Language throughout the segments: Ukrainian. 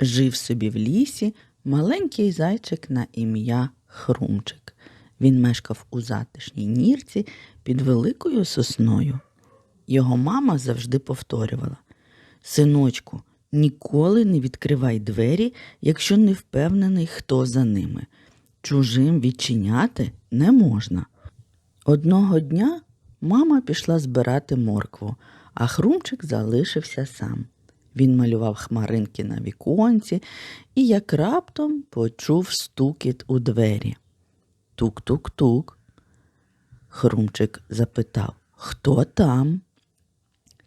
Жив собі в лісі маленький зайчик на ім'я Хрумчик. Він мешкав у затишній нірці під великою сосною. Його мама завжди повторювала Синочку, ніколи не відкривай двері, якщо не впевнений, хто за ними. Чужим відчиняти не можна. Одного дня мама пішла збирати моркву, а хрумчик залишився сам. Він малював хмаринки на віконці і як раптом почув стукіт у двері. Тук-тук-тук. Хрумчик запитав, хто там?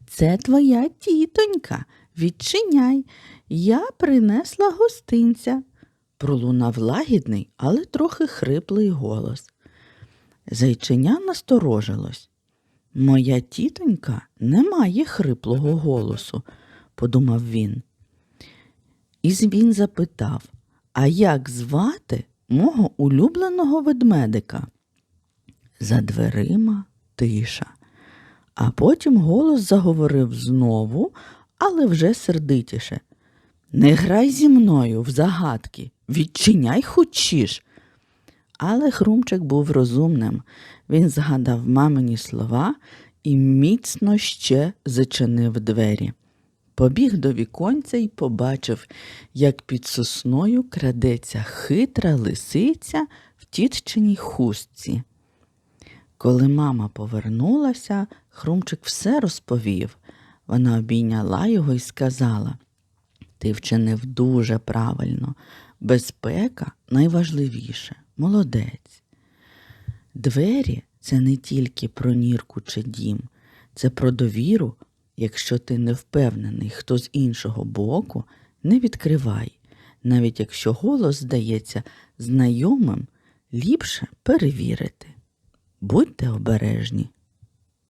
Це твоя тітонька. Відчиняй, я принесла гостинця, пролунав лагідний, але трохи хриплий голос. Зайчиня насторожилось. Моя тітонька не має хриплого голосу, подумав він. І він запитав, а як звати мого улюбленого ведмедика? За дверима тиша. А потім голос заговорив знову, але вже сердитіше. Не грай зі мною в загадки, відчиняй хочеш. Але Хрумчик був розумним. Він згадав мамині слова і міцно ще зачинив двері. Побіг до віконця і побачив, як під сосною крадеться хитра лисиця в тітчиній хустці. Коли мама повернулася, Хрумчик все розповів. Вона обійняла його і сказала Ти вчинив дуже правильно. Безпека найважливіше. Молодець. Двері це не тільки про нірку чи дім, це про довіру. Якщо ти не впевнений, хто з іншого боку, не відкривай. Навіть якщо голос здається знайомим, ліпше перевірити. Будьте обережні.